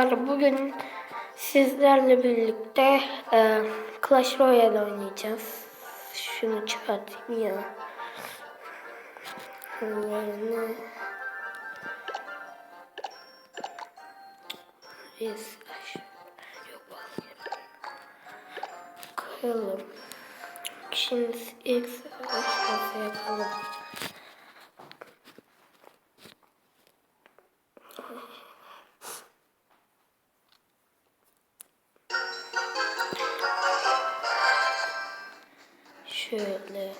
Arkadaşlar bugün sizlerle birlikte e, Clash Royale oynayacağız. Şunu çıkartayım ya. Yerine Yes. Yok. Koyalım. Şimdi ilk sırası yapalım. Şöyle.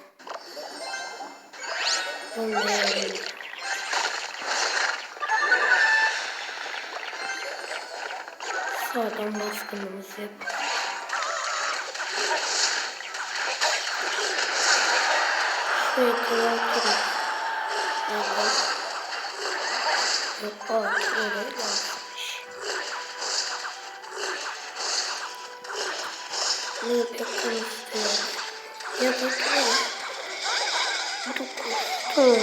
Onları Sağdan baskınımızı yap. Şöyle durun. Evet. Yok öyle yapmış. Ne pek konuşuyor. Ya da böyle. Bu Tamam.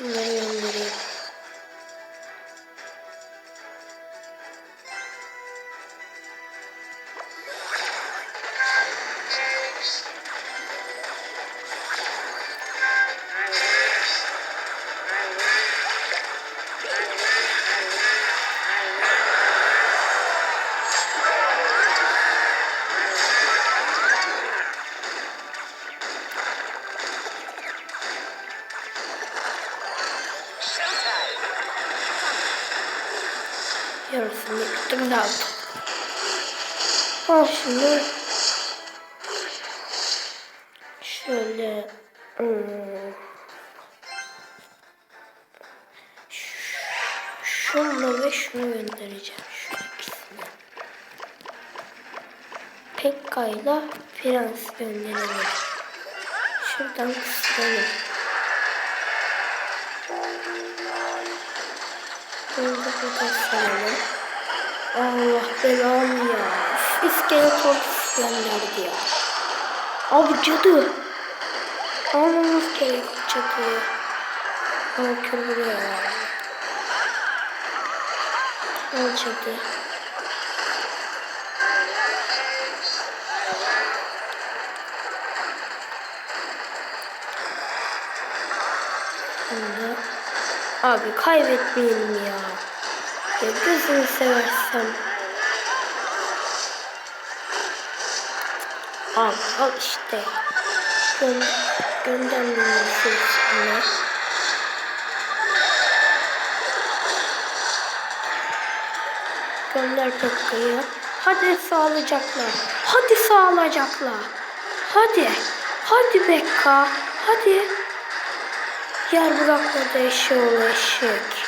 Bunları göndereyim. Yarısını yıktım da aldım. Al şimdi. Şöyle. hmm, Şunu ve şunu göndereceğim. Şu ikisini. Pekka'yla Prens gönderelim. Şuradan kısıralım. Burada sanalım. Allah belamı ya. İskeletor gönderdi ya. Abi cadı. Almamız gerek cadıyı. Al kömürü ya. Al cadı. Abi kaybetmeyelim ya. Ya gözünü seversen. Al, al işte. Gö göndermiyorsun sana. Gönder Pekka'yı. Hadi sağlayacaklar. Hadi sağlayacaklar. Hadi. Hadi Pekka. Hadi. Yer bırakmadı eşeğoğlu eşek.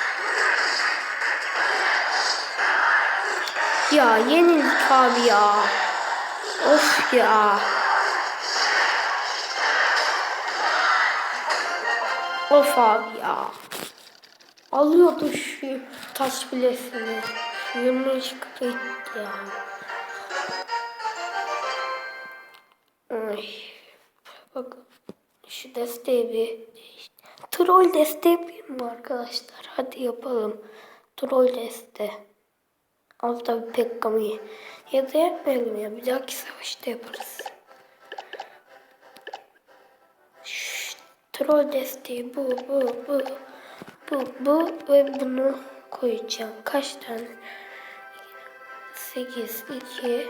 Ya yenildik abi ya. Of ya. Of abi ya. Alıyordu şu taş bilesini. Çıktı gitti ya. Ay. Bakın şu desteği bir. Troll desteği yapayım mı arkadaşlar? Hadi yapalım. Troll deste. Altta bir Pekka'mı ya da yapmayalım ya. Bir dahaki savaşta yaparız. Troll desteği bu, bu, bu, bu, bu ve bunu koyacağım. Kaç tane? 8, 2,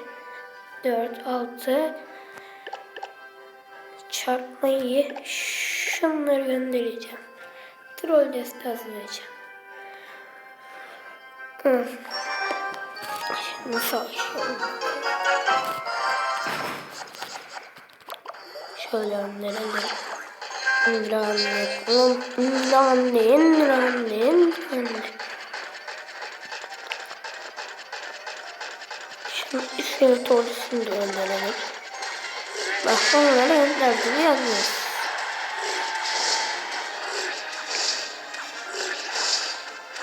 4, 6 çarpmayı şunları göndereceğim. Troll deste hazırlayacağım. Şimdi savaşıyorum. Şöyle gönderelim. İndiranlı. İndiranlı. İndiranlı. Şimdi iskelet ordusunu da gönderelim. Bak onlara gönderdim yalnız.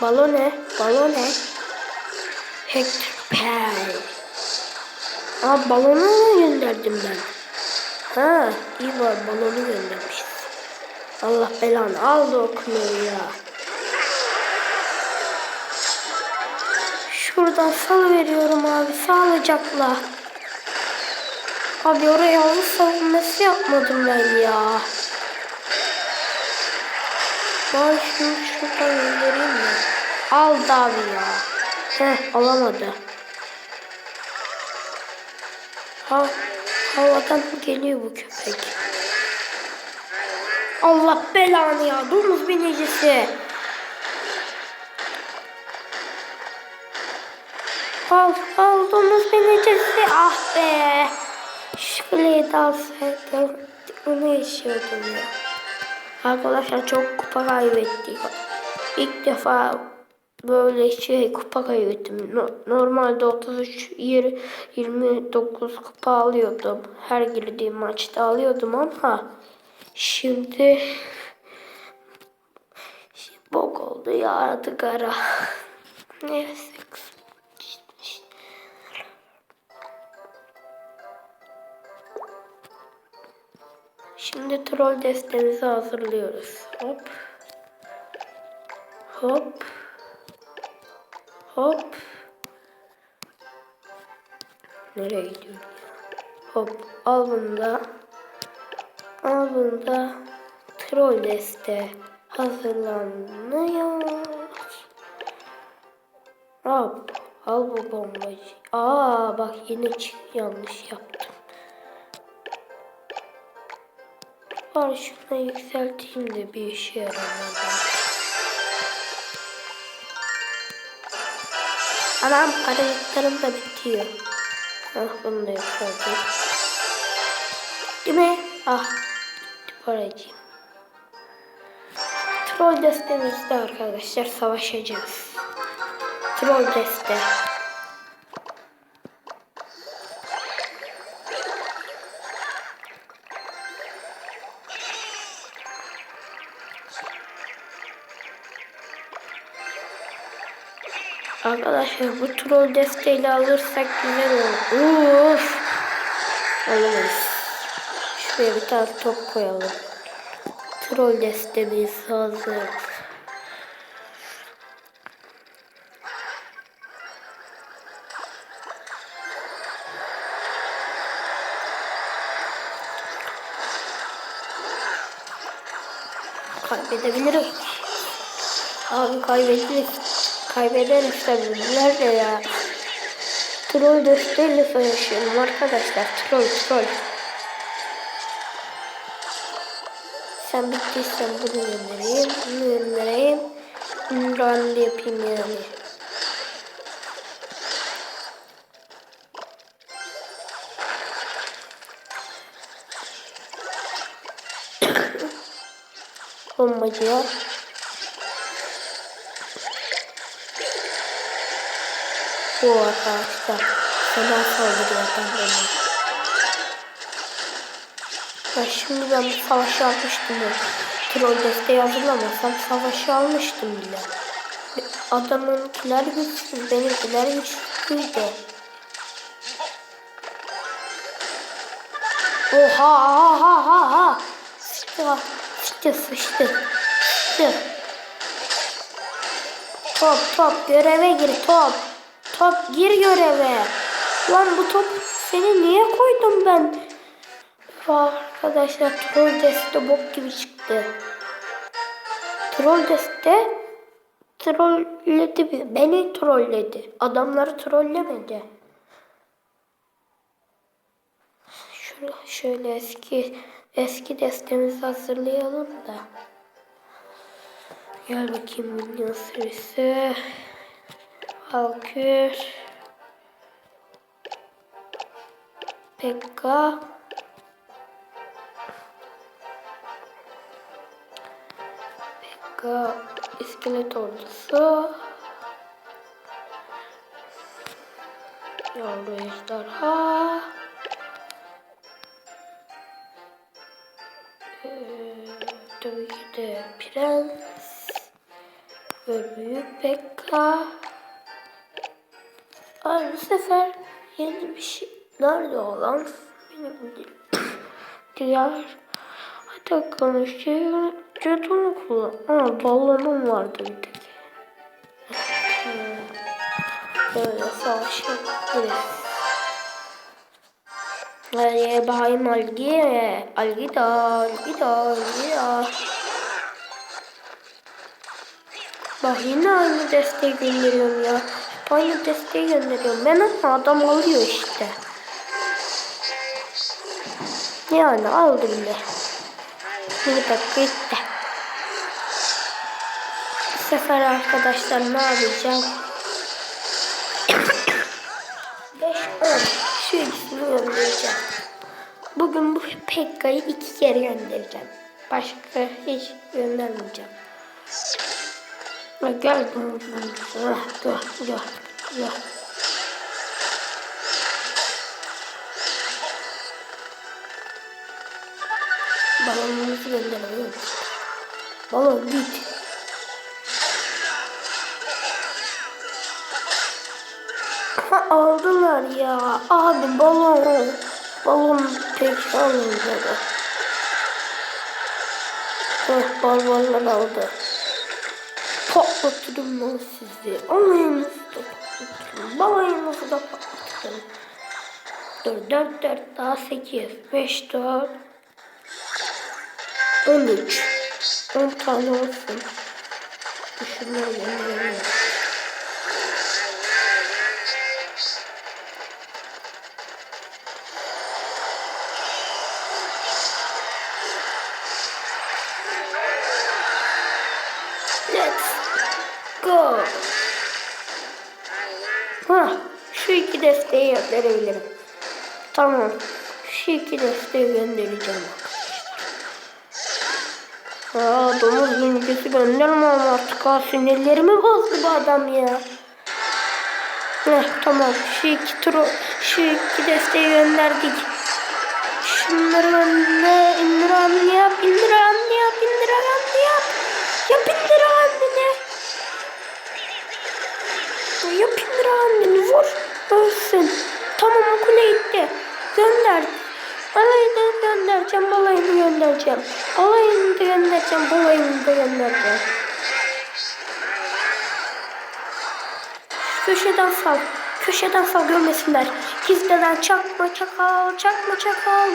Balo ne? Balo ne? Hector Pearl. Aa balonu gönderdim ben? Ha iyi var balonu göndermiş. Allah belanı aldı okuyor ya. Şu Şuradan salı veriyorum abi sağlıcakla. Abi oraya havuz savunması yapmadım ben ya. Ben şunu şuradan göndereyim mi? Aldı abi ya. Heh alamadı. Ha, havadan geliyor bu köpek. Allah belanı ya. Domuz binicisi. Al, al domuz binicisi. Ah be. De alsaydım. Onu yaşıyordum ya. Arkadaşlar çok kupa kaybettik. İlk defa böyle şey kupa kaybettim. No- Normalde 33 yir- 29 kupa alıyordum. Her girdiğim maçta alıyordum ama şimdi bok oldu ya artık ara. Neyse. Şimdi troll destemizi hazırlıyoruz. Hop. Hop. Hop. Nereye gidiyorum ya? Hop. Al bunu da. Al bunu da. Troll deste hazırlanıyor. Hop. Al bu bombacı. Aa bak yine yanlış yaptım. Şunu yükselteyim de bir işe yaramaz. Anam paralıklarım da bitiyor. Ah bunu da yükselteyim. Değil mi? Ah bitti paracığım. Troll destemizde arkadaşlar savaşacağız. Troll deste. Arkadaşlar bu troll desteğiyle alırsak güzel olur. Uf. Alamayız. Şuraya bir tane top koyalım. Troll destemiz hazır. Kaybedebiliriz. Abi kaybederiz. Kaybederiz tabii. Nerede ya? Troll desteğiyle savaşıyorum arkadaşlar. Troll troll. Sen bittiysen bunu göndereyim. Bunu göndereyim. Bunu da yapayım yani. Bombacıya. Bu arkadaşlar. Fena saldırıyor adam bana. Ya şimdi ben bu savaşı almıştım ya. Troll desteği hazırlamasam savaşı almıştım bile. Adamınkiler güçsüz, benimkiler güçsüzdü. Oha ha ha ha ha. Sıçtı, sıçtı, sıçtı. Sıçtı. Top top göreve gir top. Top gir göreve. Lan bu top seni niye koydum ben? Vah arkadaşlar troll deste bok gibi çıktı. Troll deste trolledi beni trolledi. Adamları trollemedi. Şöyle, şöyle eski eski destemizi hazırlayalım da. Gel bakayım minyon sürüsü. Valkür. Pekka. Pekka. iskelet ordusu. Yavru ejderha. Ee, tabii ki de prens. Ve büyük Pekka. Ay bu sefer yeni bir şey. Nerede olan? Benim. Diğer. Hadi konuşuyor. Cetonu kullan. Aa balonum vardı bir tek. Hmm. Böyle savaşabiliriz. Hadi bakayım Algi. Algi da, Algi da, Algi da. Bak yine aynı desteği gönderiyorum ya. Aynı desteği gönderiyorum. Ben ama adam alıyor işte. Yani aldı bile. Bir dakika gitti. Bu sefer arkadaşlar ne yapacağım? 5 10 şu ikisini göndereceğim. Bugün bu Pekka'yı iki kere göndereceğim. Başka hiç göndermeyeceğim. Gel Ah, dur dur dur. Balonumuzu gönderemiyoruz. Balon git. Ha, aldılar ya. Abi balon. Balon pek alındı. Heh, balonlar aldı. Patlatırım lan sizi. Alayınızı da patlatırım. Balayınızı da patlatırım. Dur 4 4 daha 8 5 4 13 10 tane olsun. Şunları go. Ha, şu iki desteği gönderebilirim. Tamam. Şu iki desteği göndereceğim. Aa, domuz zincisi gönderme ama artık ha, sinirlerimi bozdu bu adam ya. Heh, tamam. Şu iki turu, şu iki desteği gönderdik. Şunları gönder, indir anne yap, indir anne yap, indir anne yap. Yap indir Yap indir anneni, vur. Ölsün. Tamam okula gitti. Gönder. Balayını göndereceğim, balayını göndereceğim. Alayını da göndereceğim, balayını da göndereceğim. Köşeden sal. Köşeden sal görmesinler. Gizliden çakma çakal, çakma çakal.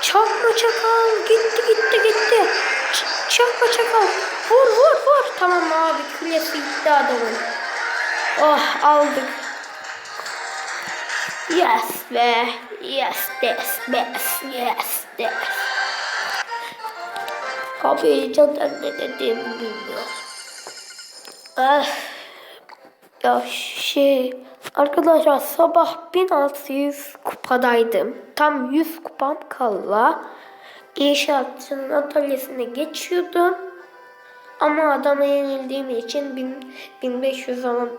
Çakma çakal. Gitti gitti gitti. Ç- çakma çakal. Vur vur vur. Tamam abi kulesi gitti adamın. Oh aldık. Yes be. Yes this best. Yes this. Heyecandan ne dediğimi bilmiyorum. Ah. Ya şey arkadaşlar sabah 1600 kupadaydım. Tam 100 kupam kala inşaatçının atölyesine geçiyordum. Ama adama yenildiğim için 1000 1500 olan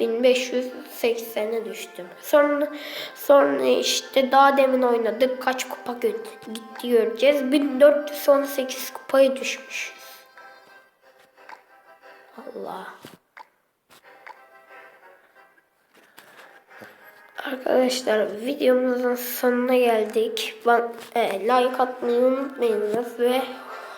1580'e düştüm. Sonra sonra işte daha demin oynadık. Kaç kupa gitti göreceğiz. 1418 kupaya düşmüşüz. Allah. Arkadaşlar videomuzun sonuna geldik. Ben, e, like atmayı unutmayınız ve